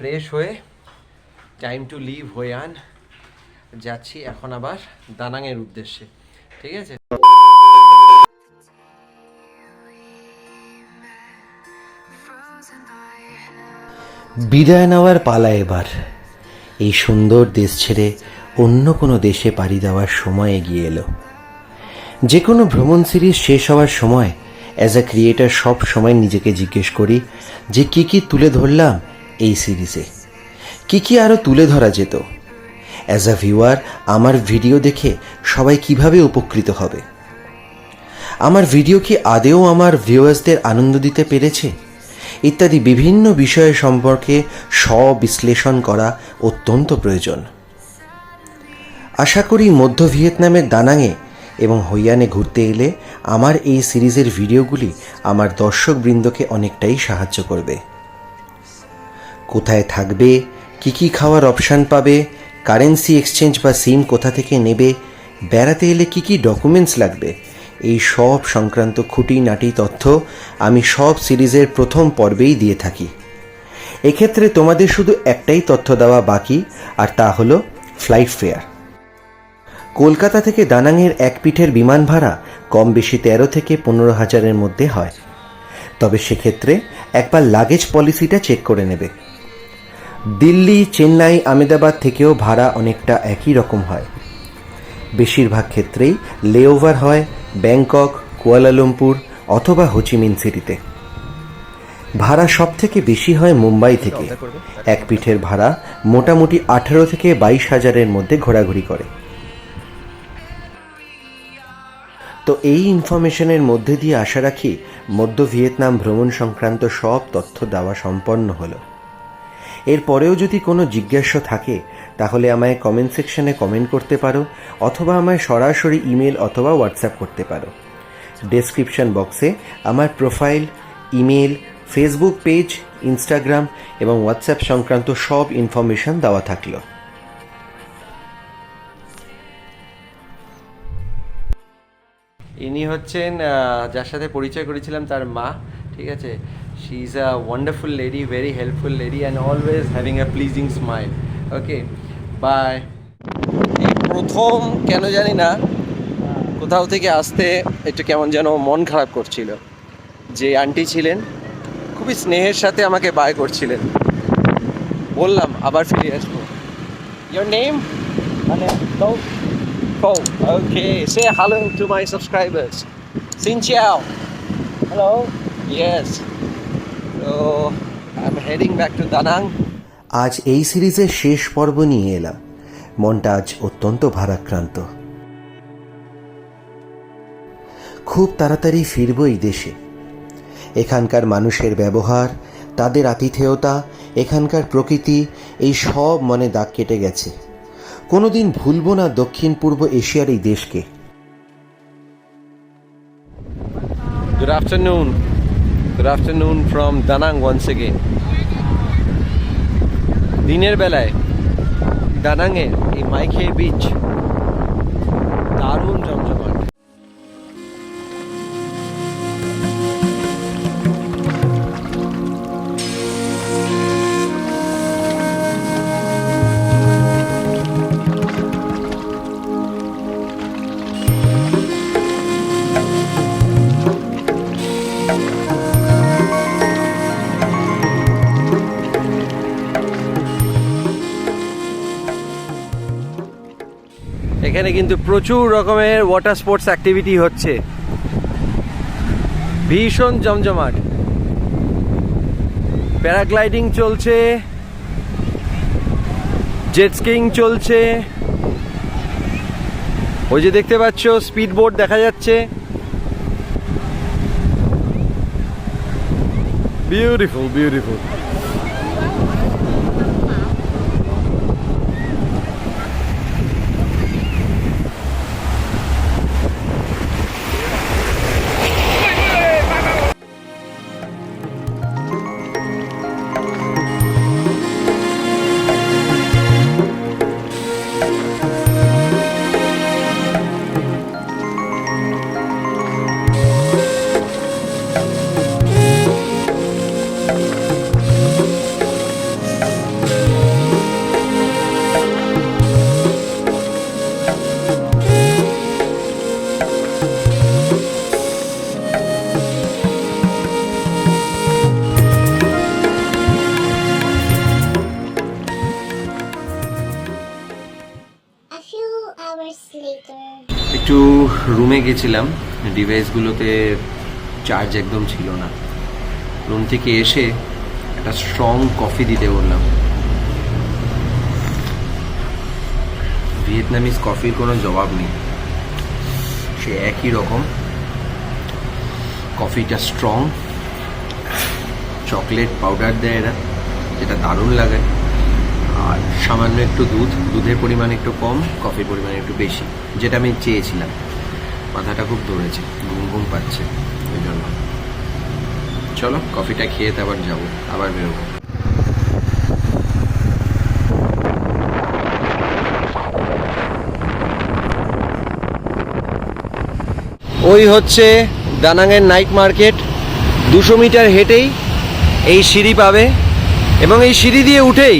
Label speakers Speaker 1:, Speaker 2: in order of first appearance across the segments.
Speaker 1: Fresh হয়ে time to leave হয়ে আন। যাচ্ছি এখন আবার দানাংয়ের উদ্দেশ্যে। ঠিক আছে?
Speaker 2: বিদায় নেওয়ার পালা এবার। এই সুন্দর দেশ ছেড়ে অন্য কোনো দেশে পাড়ি দেওয়ার সময় এগিয়ে এলো। যে কোনো ভ্রমণ সিরিজ শেষ হওয়ার সময় অ্যাজ আ ক্রিয়েটার সব সময় নিজেকে জিজ্ঞেস করি যে কি কি তুলে ধরলাম এই সিরিজে। কি কি আরও তুলে ধরা যেত? অ্যাজ আ ভিউয়ার আমার ভিডিও দেখে সবাই কীভাবে উপকৃত হবে? আমার ভিডিও কি আদেও আমার ভিউয়ার্সদের আনন্দ দিতে পেরেছে? ইত্যাদি বিভিন্ন বিষয় সম্পর্কে স্ব-বিশ্লেষণ করা অত্যন্ত প্রয়োজন। আশা করি মধ্য ভিয়েতনামের দানাঙে এবং হইয়ানে ঘুরতে এলে আমার এই সিরিজের ভিডিওগুলি আমার দর্শকবৃন্দকে অনেকটাই সাহায্য করবে। কোথায় থাকবে, কি কি খাওয়ার অপশান পাবে কারেন্সি এক্সচেঞ্জ বা সিম কোথা থেকে নেবে, বেড়াতে এলে কি কি ডকুমেন্টস লাগবে, এই সব সংক্রান্ত খুঁটিনাটি তথ্য আমি সব সিরিজের প্রথম পর্বেই দিয়ে থাকি। এক্ষেত্রে তোমাদের শুধু একটাই তথ্য দেওয়া বাকি, আর তা হলো ফ্লাইট ফেয়ার কলকাতা থেকে দানাংয়ের এক পিঠের বিমান ভাড়া কম বেশি তেরো থেকে পনেরো হাজারের মধ্যে হয়। তবে সেক্ষেত্রে একবার লাগেজ পলিসিটা চেক করে নেবে। দিল্লি, চেন্নাই আমেদাবাদ থেকেও ভাড়া অনেকটা একই রকম হয়। বেশিরভাগ ক্ষেত্রেই লেওভার হয় ব্যাংকক, কুয়ালালামপুর অথবা হোচিমিন সিটিতে। ভাড়া সব থেকে বেশি হয় মুম্বাই থেকে। এক পিঠের ভাড়া মোটামুটি আঠারো থেকে বাইশ হাজারের মধ্যে ঘোরাঘুরি করে। তো এই ইনফরমেশনের মধ্যে দিয়ে আশা রাখি মধ্য ভিয়েতনাম ভ্রমণ সংক্রান্ত সব তথ্য দেওয়া সম্পন্ন হলো। এরপরেও যদি কোনো জিজ্ঞাসা থাকে, তাহলে আমায় কমেন্ট সেকশনে কমেন্ট করতে পারো, অথবা আমায় সরাসরি ইমেল অথবা হোয়াটসঅ্যাপ করতে পারো। ডেসক্রিপশন বক্সে আমার profile email Facebook page Instagram এবং হোয়াটসঅ্যাপ সংক্রান্ত সব ইনফরমেশন দেওয়া থাকল।
Speaker 1: ইনি হচ্ছেন যার সাথে পরিচয় করেছিলাম তার মা, ঠিক আছে? She is a wonderful lady very helpful lady and always having a pleasing smile okay bye এই প্রথম কেন জানি না, কোথাও থেকে আসতে একটু কেমন যেন মন খারাপ করছিল। যে আন্টি ছিলেন, খুবই স্নেহের সাথে আমাকে বাই করছিলেন। বললাম, আবার ফিরে আসব। ইয়োর নেম
Speaker 3: মানে
Speaker 1: okay. Say hello to my subscribers. Xin chào.
Speaker 3: Hello
Speaker 1: Yes. So I'm heading back to Danang.
Speaker 2: আজ এই সিরিজের শেষ পর্ব নিয়ে এলাম মনটা আজ অত্যন্ত ভারাক্রান্ত খুব তাড়াতাড়ি ফিরব এই দেশে এখানকার মানুষের ব্যবহার তাদের আতিথেয়তা এখানকার প্রকৃতি এই সব মনে দাগ কেটে গেছে কোনোদিন ভুলবো না দক্ষিণ পূর্ব এশিয়ার এই দেশকে
Speaker 1: Good afternoon. Good afternoon from Danang once again দিনের বেলায় দানাংয়ের এই মাইখের বিচ এখানে কিন্তু প্রচুর রকমের ওয়াটার স্পোর্টস অ্যাক্টিভিটি হচ্ছে। ভীষণ জমজমাট। প্যারাগ্লাইডিং চলছে। জেট স্কিং চলছে। ওই যে দেখতে পাচ্ছ স্পিড বোর্ড দেখা যাচ্ছে। বিউটিফুল বিউটিফুল
Speaker 2: রুমে গেছিলাম ডিভাইসগুলোতে চার্জ একদম ছিল না। রুম থেকে এসে একটা স্ট্রং কফি দিতে বললাম। ভিয়েতনামিজ কফির কোনো জবাব নেই। সে একই রকম। কফিটা স্ট্রং চকলেট পাউডার দেয় এরা, যেটা দারুণ লাগে। আর সামান্য একটু দুধ, দুধের পরিমাণ একটু কম কফির পরিমাণ একটু বেশি, যেটা আমি চেয়েছিলাম। মাথাটা খুব ধরেছে, ঘুম ঘুম পাচ্ছে ওই জন্য। চলো, কফিটা খেয়ে তো আবার যাব, আবার বেরোবো। ওই হচ্ছে দানাঙের নাইট মার্কেট। দুশো মিটার হেঁটেই এই সিঁড়ি পাবে এবং এই সিঁড়ি দিয়ে উঠেই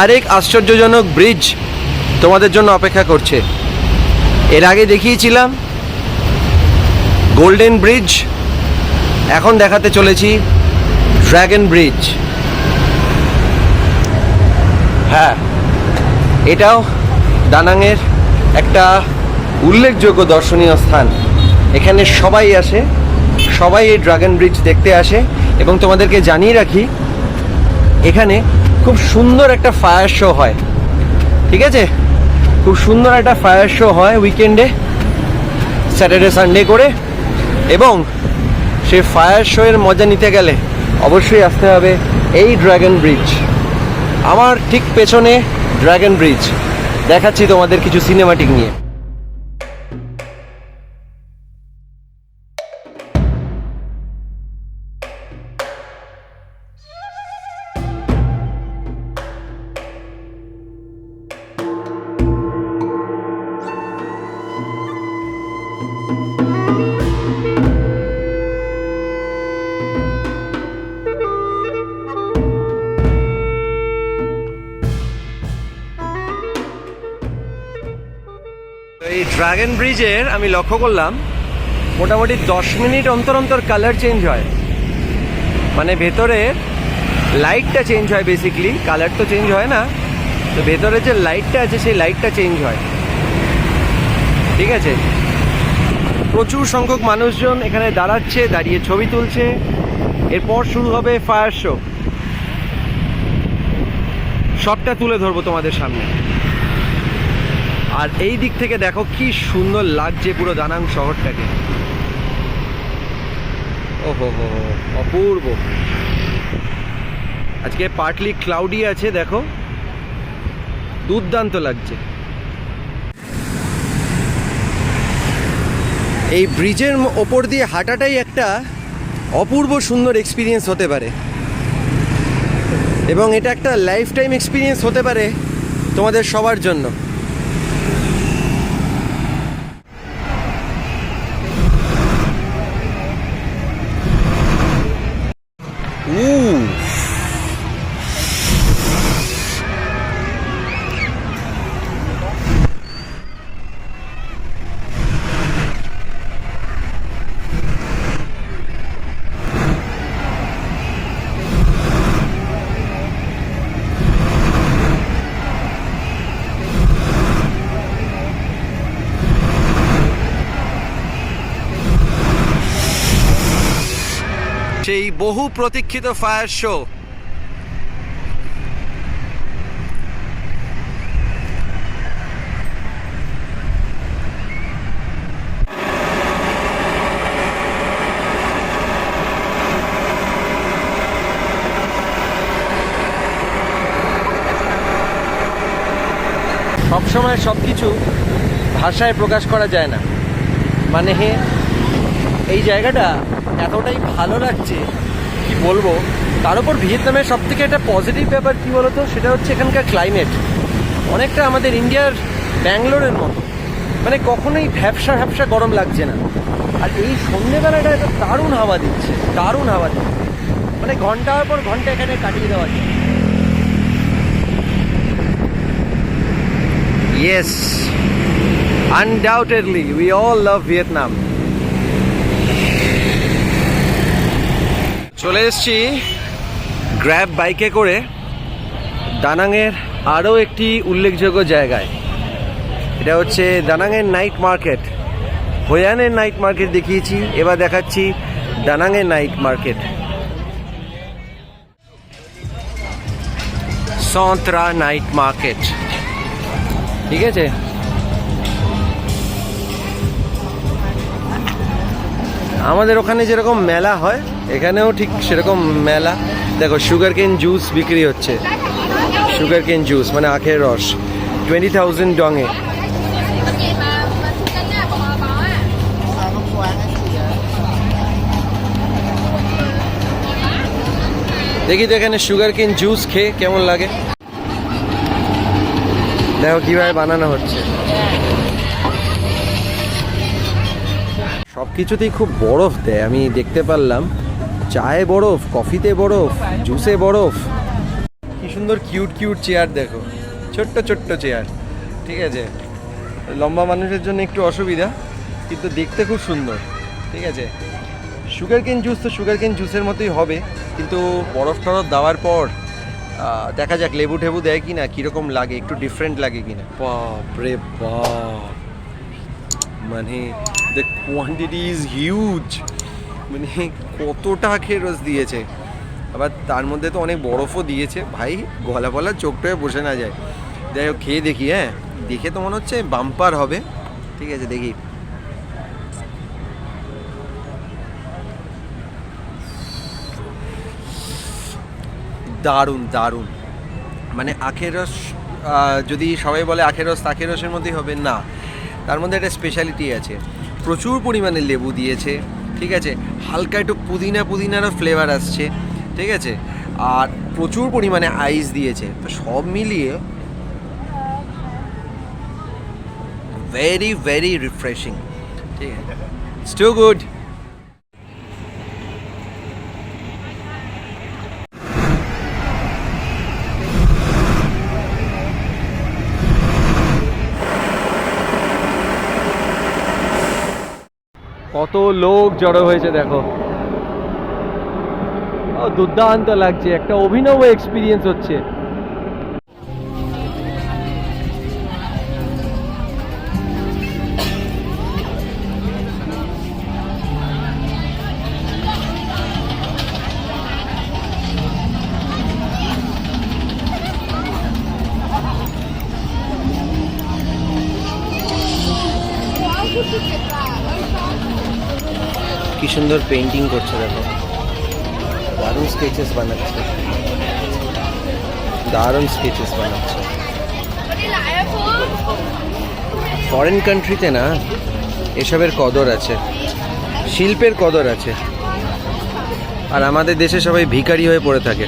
Speaker 2: আরেক আশ্চর্যজনক ব্রিজ তোমাদের জন্য অপেক্ষা করছে। এর আগে দেখিয়েছিলাম। গোল্ডেন ব্রিজ এখন দেখাতে চলেছি ড্র্যাগন ব্রিজ হ্যাঁ এটাও দানাঙের একটা উল্লেখযোগ্য দর্শনীয় স্থান। এখানে সবাই আসে, সবাই এই ড্রাগন ব্রিজ দেখতে আসে এবং তোমাদেরকে জানিয়ে রাখি, এখানে খুব সুন্দর একটা ফায়ার শো হয়। ঠিক আছে? খুব সুন্দর একটা ফায়ার শো হয় উইকেন্ডে স্যাটারডে সানডে করে। এবং সে ফায়ার শো এর মজা নিতে গেলে অবশ্যই আসতে হবে এই ড্র্যাগন ব্রিজ আমার ঠিক পেছনে ড্র্যাগন ব্রিজ দেখাচ্ছি তোমাদের কিছু সিনেমাটিক নিয়ে। ড্রাগন ব্রিজের আমি লক্ষ্য করলাম, মোটামুটি দশ মিনিট অন্তর অন্তর কালার চেঞ্জ হয়। মানে ভেতরে লাইটটা চেঞ্জ হয় বেসিকলি কালার তো চেঞ্জ হয় না। তো ভেতরে যে লাইটটা আছে, সেই লাইটটা চেঞ্জ হয়। ঠিক আছে? প্রচুর সংখ্যক মানুষজন এখানে দাঁড়াচ্ছে, দাঁড়িয়ে ছবি তুলছে। এরপর শুরু হবে ফায়ার শো সবটা তুলে ধরবো তোমাদের সামনে। আর এই দিক থেকে দেখো কি সুন্দর লাগছে পুরো দানাং শহরটাকে। ওহো, হো অপূর্ব। আজকে পার্টলি ক্লাউডি আছে, দেখো। দুর্দান্ত লাগছে। এই ব্রিজের ওপর দিয়ে হাঁটাটাই একটা অপূর্ব সুন্দর এক্সপিরিয়েন্স হতে পারে। এবং এটা একটা লাইফ টাইম এক্সপিরিয়েন্স হতে পারে তোমাদের সবার জন্য। সেই বহু প্রতীক্ষিত ফায়ার শো। সবসময় সব কিছু ভাষায় প্রকাশ করা যায় না। মানে এই জায়গাটা এতটাই ভালো লাগছে, কি বলব? তার উপর ভিয়েতনামের সব থেকে একটা পজিটিভ ব্যাপার কি বলতো? সেটা হচ্ছে এখানকার ক্লাইমেট অনেকটা আমাদের ইন্ডিয়ার ব্যাঙ্গালোরের মতো। মানে কখনোই ভ্যাবসা ভ্যাবসা গরম লাগছে না। আর এই সন্ধ্যেবেলাটা একটা দারুণ হাওয়া দিচ্ছে, দারুণ হাওয়া দিচ্ছে। মানে ঘণ্টার পর ঘণ্টা এখানে কাটিয়ে দেওয়া যায় yes undoubtedly we all love Vietnam চলে এসছি গ্র্যাব বাইকে করে দানাংয়ের আরও একটি উল্লেখযোগ্য জায়গায়। এটা হচ্ছে দানাংয়ের নাইট মার্কেট হোয়ানের নাইট মার্কেট দেখিয়েছি, এবার দেখাচ্ছি ডানাঙের night market Son Tra night market ঠিক আছে? আমাদের ওখানে যেরকম মেলা হয় এখানেও ঠিক সেরকম মেলা। দেখো সুগার কেন জুস বিক্রি হচ্ছে। সুগার কেন জুস মানে আখের রস। টোয়েন্টি থাউজেন্ড ডঙে। দেখি তো এখানে সুগার কেন জুস খেয়ে কেমন লাগে। দেখো কীভাবে বানানো হচ্ছে। সব কিছুতেই খুব বরফ দেয়, আমি দেখতে পারলাম। চায়ে বরফ কফিতে বরফ জুসে বরফ। কি সুন্দর কিউট কিউট চেয়ার দেখো। ছোট্ট ছোট্ট চেয়ার ঠিক আছে? লম্বা মানুষের জন্য একটু অসুবিধা কিন্তু দেখতে খুব সুন্দর। ঠিক আছে? সুগার কেন জুস তো সুগার কেন জুসের মতোই হবে কিন্তু বরফ টরফ দেওয়ার পর দেখা যাক লেবু টেবু দেয় কি না কীরকম লাগে একটু ডিফারেন্ট লাগে কি না বাপ রে বাপ! মানে দ্য কোয়ান্টিটি ইজ হিউজ মানে কতটা আখের রস দিয়েছে। আবার তার মধ্যে তো অনেক বরফও দিয়েছে। ভাই, গলা বলা চোখটায় বসে না যায়। যাই হোক, খেয়ে দেখি হ্যাঁ? দেখে তো মনে হচ্ছে বাম্পার হবে। ঠিক আছে, দেখি। দারুণ দারুণ। মানে আখের রস যদি সবাই বলে আখের রস আখের রসের মধ্যেই হবে, না। তার মধ্যে একটা স্পেশালিটি আছে। প্রচুর পরিমাণে লেবু দিয়েছে। ঠিক আছে? হালকা একটু পুদিনা পুদিনারও ফ্লেভার আসছে, ঠিক আছে? আর প্রচুর পরিমাণে আইস দিয়েছে, তো সব মিলিয়ে ভেরি ভেরি রিফ্রেশিং ঠিক আছে? স্টু গুড কত লোক জড়ো হয়েছে দেখো। দুর্দান্ত লাগছে একটা অভিনব এক্সপিরিয়েন্স হচ্ছে। সুন্দর পেন্টিং করছে, দেখো। দারুণ স্কেচেস বানাচ্ছে। দারুণ স্কেচেস বানাচ্ছে। ফরেন কান্ট্রিতে না, এসবের কদর আছে। শিল্পের কদর আছে। আর আমাদের দেশে সবাই ভিখারি হয়ে পড়ে থাকে।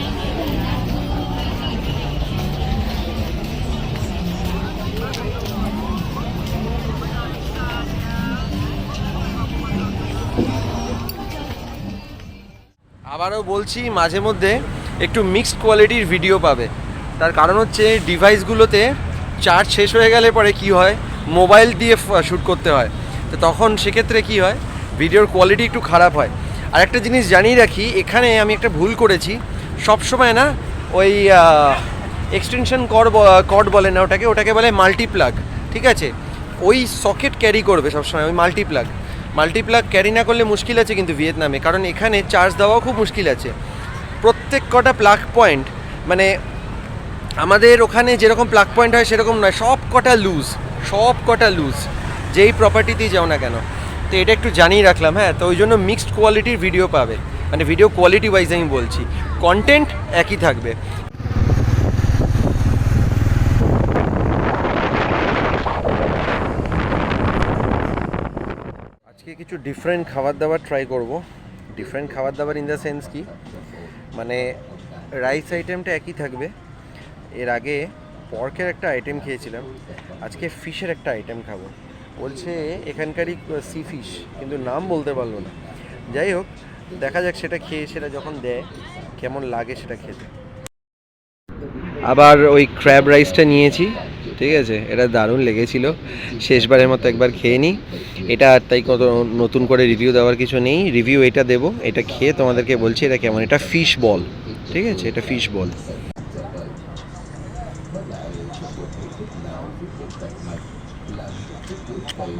Speaker 2: আবারও বলছি, মাঝে মধ্যে একটু মিক্সড কোয়ালিটির ভিডিও পাবে। তার কারণ হচ্ছে ডিভাইসগুলোতে চার্জ শেষ হয়ে গেলে পরে কি হয়? মোবাইল দিয়ে শ্যুট করতে হয়। তো তখন সেক্ষেত্রে কি হয়? ভিডিওর কোয়ালিটি একটু খারাপ হয়। আর একটা জিনিস জানিয়ে রাখি, এখানে আমি একটা ভুল করেছি। সব সময় না ওই এক্সটেনশন কর কর্ড বলে না, ওটাকে ওটাকে বলে মাল্টিপ্লাগ ঠিক আছে? ওই সকেট ক্যারি করবে সবসময়, ওই মাল্টিপ্লাগ মাল্টিপ্লাগ ক্যারি না করলে মুশকিল আছে কিন্তু ভিয়েতনামে, কারণ এখানে চার্জ দেওয়াও খুব মুশকিল আছে। প্রত্যেক কটা প্লাগ পয়েন্ট মানে আমাদের ওখানে যেরকম প্লাগ পয়েন্ট হয় সেরকম নয়, সব কটা লুজ সব কটা লুজ যেই প্রপার্টিতেই যাও না কেন। তো এটা একটু জানিয়ে রাখলাম হ্যাঁ তো ওই জন্য মিক্সড কোয়ালিটির ভিডিও পাবে। মানে ভিডিও কোয়ালিটি ওয়াইজ আমি বলছি। কন্টেন্ট একই থাকবে। কিছু ডিফারেন্ট খাবার দাবার ট্রাই করব। ডিফারেন্ট খাবার দাবার ইন দ্য সেন্স কি মানে রাইস আইটেমটা একই থাকবে। এর আগে পর্কের একটা আইটেম খেয়েছিলাম, আজকে ফিশের একটা আইটেম খাব। বলছে এখানকারই সি ফিশ কিন্তু নাম বলতে পারল না। যাই হোক, দেখা যাক সেটা খেয়ে, সেটা যখন দেয়, কেমন লাগে সেটা খেতে। আবার ওই ক্র্যাব রাইসটা নিয়েছি। ঠিক আছে, এটা দারুণ লেগেছিল। শেষবারের মতো একবার খেয়ে নিই এটা আর তাই কত নতুন করে রিভিউ দেওয়ার কিছু নেই। রিভিউ এটা দেবো, এটা খেয়ে তোমাদেরকে বলছি, এটা কেমন? এটা ফিশ বল ঠিক আছে? এটা ফিশ বল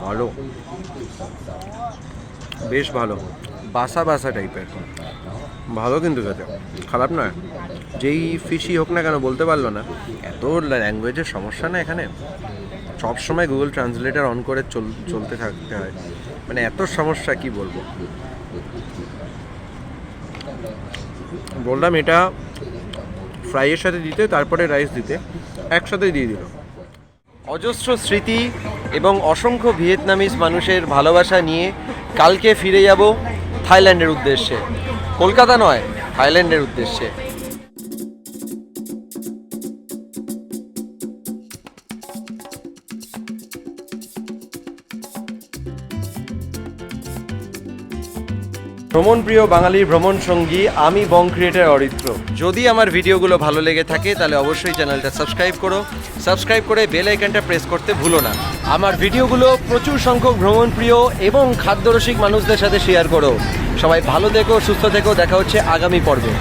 Speaker 2: ভালো। বেশ ভালো। বাসা বাসা টাইপের ভালো কিন্তু খেতে। খারাপ নয়? যেই ফিশই হোক না কেন বলতে পারল না। এত ল্যাঙ্গুয়েজের সমস্যা না এখানে। সব সময় গুগল ট্রান্সলেটার অন করে চল, চলতে থাকতে হয়। মানে এত সমস্যা, কি বলব? বললাম এটা ফ্রাইয়ের সাথে দিতে, তারপরে রাইস দিতে। একসাথে দিয়ে দিল। অজস্র স্মৃতি এবং অসংখ্য ভিয়েতনামিজ মানুষের ভালোবাসা নিয়ে কালকে ফিরে যাব থাইল্যান্ডের উদ্দেশ্যে। কলকাতা নয়, থাইল্যান্ডের উদ্দেশ্যে। ভ্রমণ প্রিয় বাঙালির ভ্রমণ সঙ্গী আমি বং ক্রিয়েটার অরিত্র। যদি আমার ভিডিওগুলো ভালো লেগে থাকে, তাহলে অবশ্যই চ্যানেলটা সাবস্ক্রাইব করো। সাবস্ক্রাইব করে বেল আইকনটা প্রেস করতে ভুলো না। আমার ভিডিওগুলো প্রচুর সংখ্যক ভ্রমণ প্রিয় এবং খাদ্যরসিক মানুষদের সাথে শেয়ার করো। সবাই ভালো থেকো, সুস্থ থেকো, দেখা হচ্ছে আগামী পর্বে।